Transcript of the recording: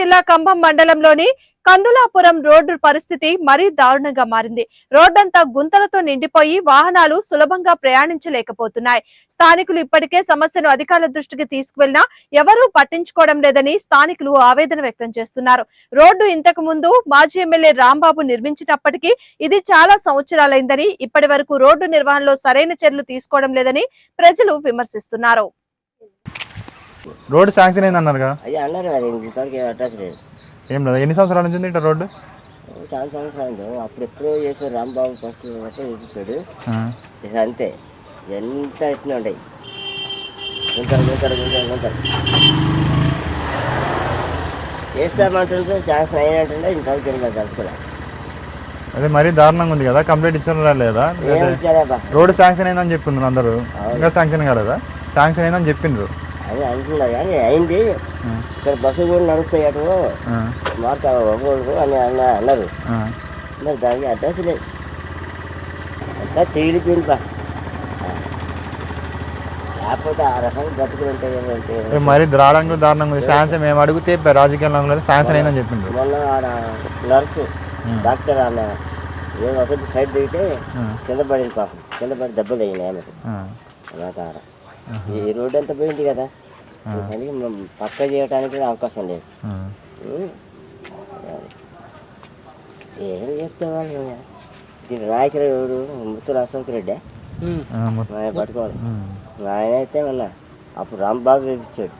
జిల్లా కంభం మండలంలోని కందులాపురం రోడ్డు పరిస్థితి మరీ దారుణంగా మారింది. రోడ్డంతా గుంతలతో నిండిపోయి వాహనాలు సులభంగా ప్రయాణించలేకపోతున్నాయి. స్థానికులు ఇప్పటికే సమస్యను అధికారుల దృష్టికి తీసుకువెళ్ళినా ఎవరూ పట్టించుకోవడం లేదని స్థానికులు ఆవేదన వ్యక్తం చేస్తున్నారు. రోడ్డు ఇంతకు ముందు మాజీ ఎమ్మెల్యే రాంబాబు నిర్మించినప్పటికీ ఇది చాలా సంవత్సరాలైందని ఇప్పటి రోడ్డు నిర్వహణలో సరైన చర్యలు తీసుకోవడం లేదని ప్రజలు విమర్శిస్తున్నారు. రోడ్డు శాంక్షన్ అయింది అన్నారు కదా అయ్యా అన్నారు మరి ఇంతవరకు అడ్రస్ లేదు. ఏం లేదు? ఎన్ని సంవత్సరాల నుంచి ఉంది రోడ్డు? చాలా సంవత్సరాలు అప్పుడు ఎప్పుడో చేశారు రాంబాబు ఫస్ట్ ఆ. ఇక అంతే. ఎంత ఎట్లా ఉండయి గుంతలు గుంతలు గుంతలు గుంతలు. చేస్తామంటుంటే అయినట్టుండే ఇంతవరకు తెలియదు తెలుసుకోలే అదే మరీ దారుణంగా ఉంది కదా కంప్లీట్ ఇచ్చారా లేదా? ఏం రోడ్డు శాంక్షన్ అయిందని చెప్పిండ్రు అందరూ. ఇంకా శాంక్షన్ కాలేదా? శాంక్షన్ అయిందని చెప్పిండ్రు అది అంటున్నారు కానీ అయింది. ఇక్కడ బస్సు కూడా నడుస్తాయి అటు. మార్తా ఒంగోలు అని అన్న అన్నారు. మరి దానికి అడ్రస్ లేదు. అంతా తేలిపోయింది లేకపోతే ఆ రకంగా బతుకులు ఉంటాయి మరీ దారుణంగా దారుణంగా శాంక్షన్ మేము అడిగితే రాజకీయాల్లో శాంక్షన్ అయిందని చెప్పిండ్రు. మొన్న ఆడ నర్సు డాక్టర్ అన్న ఏం వసతి సైడ్ దిగితే. కింద పడింది పాపం. కింద పడి దెబ్బలు తగినాయి ఆమెకు. ఆ. ఈ రోడ్డు అంతా పోయింది కదా. కానీ మనం పక్క చేయడానికి కూడా అవకాశం లేదు. ఏం చెప్తావాళ్ళు దీని నాయకుడు ఎవరు ముత్తులు అశోక్ రెడ్డి. ఆ, మొత్తం. ఆయన పట్టుకోవాలి. ఆయన అయితే మొన్న అప్పుడు రాంబాబు ఇచ్చాడు